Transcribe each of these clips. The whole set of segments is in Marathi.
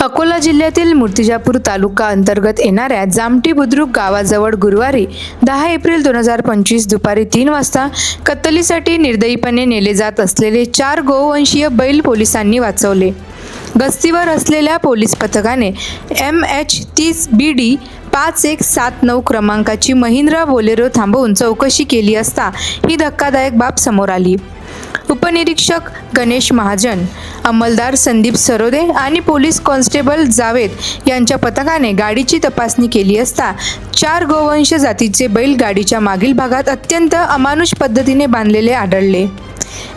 अकोला जिल्ह्यातील मूर्तिजापूर तालुका अंतर्गत येणाऱ्या जामटी बुद्रुक गावाजवळ गुरुवारी दहा एप्रिल दोन हजार पंचवीस दुपारी तीन वाजता कत्तलीसाठी निर्दयीपणे नेले जात असलेले चार गोवंशीय बैल पोलिसांनी वाचवले. गस्तीवर असलेल्या पोलीस पथकाने एम एच तीस बी डी पाच एक सात नऊ क्रमांकाची महिंद्रा बोलेरो थांबवून चौकशी केली असता ही धक्कादायक बाब समोर आली. उपनिरीक्षक गणेश महाजन अंमलदार संदीप सरोदे आणि पोलीस कॉन्स्टेबल जावेद यांच्या पथकाने गाडीची तपासणी केली असता चार गोवंश जातीचे बैल गाडीच्या मागील भागात अत्यंत अमानुष पद्धतीने बांधलेले आढळले.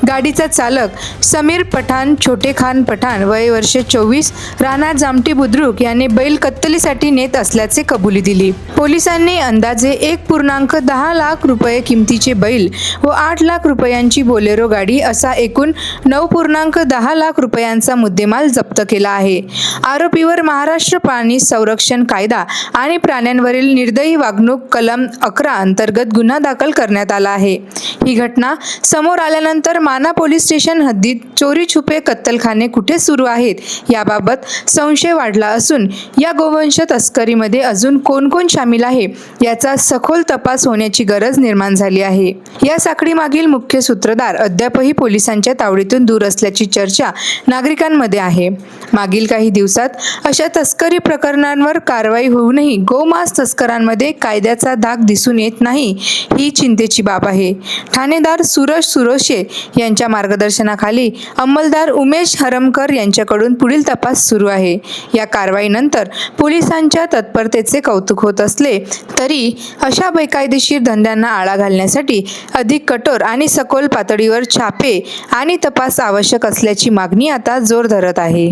गाडीचा चालक समीर पठाण छोटे खान पठाण वय वर्ष चोवीस राहणार जामटी बुद्रुक याने बैल कत्तलीसाठी नेत असल्याचे कबुली दिली. पोलिसांनी अंदाजे एक पूर्णांक दहा लाख रुपये किमतीचे बैल व आठ लाख रुपयांची बोलेरो गाडी असा एकूण नऊ पूर्णांक दहा लाख रुपयांचा मुद्देमाल जप्त केला आहे. आरोपीवर महाराष्ट्र प्राणी संरक्षण कायदा आणि प्राण्यांवरील निर्दयी वागणूक कलम अकरा अंतर्गत गुन्हा दाखल करण्यात आला आहे. ही घटना समोर आल्यानंतर माना पोलीस स्टेशन हद्दीत चोरी छुपे कत्तलखाने कुठे सुरू आहेत याबाबत संशय वाढला असून या गोवंश तस्करीमध्ये अजून कोण कोण सामील आहे याचा सखोल तपास होण्याची गरज निर्माण झाली आहे. या साखळीमागील मुख्य सूत्रधार अद्यापही पोलिसांच्या तावडीतून दूर असल्याची चर्चा नागरिकांमध्ये आहे. मागील काही दिवसात अशा तस्करी प्रकरणांवर कारवाई होऊनही गोमांस तस्करांमध्ये कायद्याचा धाक दिसून येत नाही ही चिंतेची बाब आहे. ठाणेदार सुरज सुरोशे यांच्या मार्गदर्शनाखाली अंमलदार उमेश हरमकर यांच्याकडून पुढील तपास सुरू आहे. या कारवाईनंतर पोलिसांच्या तत्परतेचे कौतुक होत असले तरी अशा बेकायदेशीर धंद्यांना आळा घालण्यासाठी अधिक कठोर आणि सखोल पातळीवर छापे आणि तपास आवश्यक असल्याची मागणी आता जोर धरत आहे.